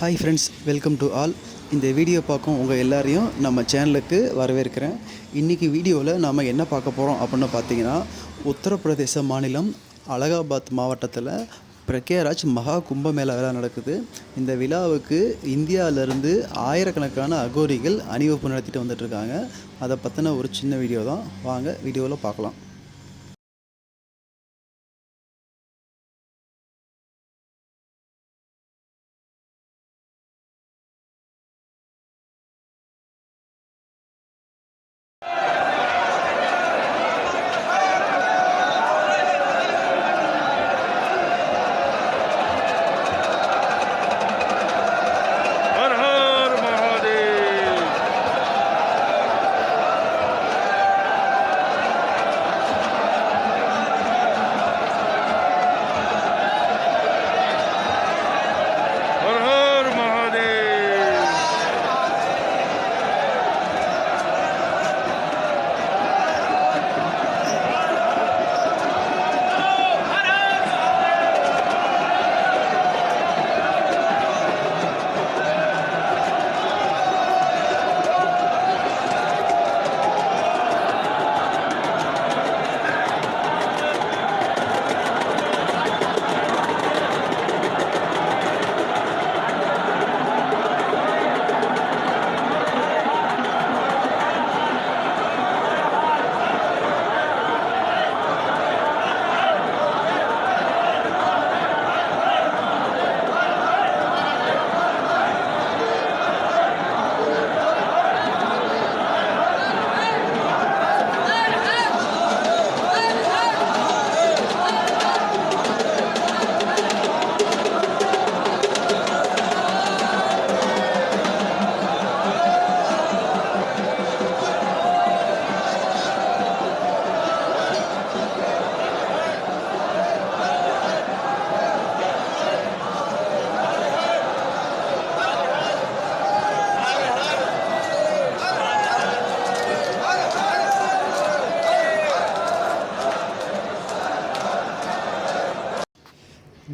Hi friends welcome to all இந்த video பார்க்கும் உங்கள் எல்லாரையும் நம்ம சேனலுக்கு வரவேற்கிறேன். இன்றைக்கி வீடியோவில் நாம் என்ன பார்க்க போகிறோம் அப்படின்னு பார்த்தீங்கன்னா உத்தரப்பிரதேச மாநிலம் அலகாபாத் மாவட்டத்தில் பிரக்யாராஜ் மகா கும்பமேளா விழா நடக்குது. இந்த விழாவுக்கு இந்தியாவிலேருந்து ஆயிரக்கணக்கான அகோரிகள் அணிவகுப்பு நடத்திட்டு வந்துட்டுருக்காங்க அதை பற்றின ஒரு சின்ன வீடியோ தான். வாங்க வீடியோவில் பார்க்கலாம்.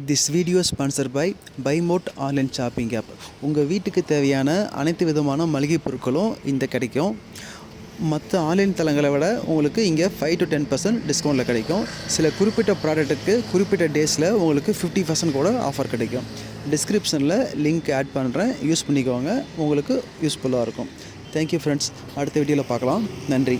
திஸ் வீடியோ ஸ்பான்சர் பை பைமோட் ஆன்லைன் ஷாப்பிங் ஆப் உங்கள் வீட்டுக்கு தேவையான அனைத்து விதமான மளிகை பொருட்களும் இந்த கிடைக்கும். மற்ற ஆன்லைன் தளங்களை விட உங்களுக்கு இங்கே ஃபைவ் டு டென் பர்சன்ட் டிஸ்கவுண்ட்டில் கிடைக்கும். சில குறிப்பிட்ட ப்ராடக்ட்டுக்கு குறிப்பிட்ட டேஸில் உங்களுக்கு ஃபிஃப்டி பர்சன்ட் கூட ஆஃபர் கிடைக்கும். டிஸ்கிரிப்ஷனில் லிங்க் ஆட் பண்ணுறேன் யூஸ் பண்ணிக்கோங்க. உங்களுக்கு யூஸ்ஃபுல்லாக இருக்கும். தேங்க்யூ ஃப்ரெண்ட்ஸ் அடுத்த வீடியோவில் பார்க்கலாம். நன்றி.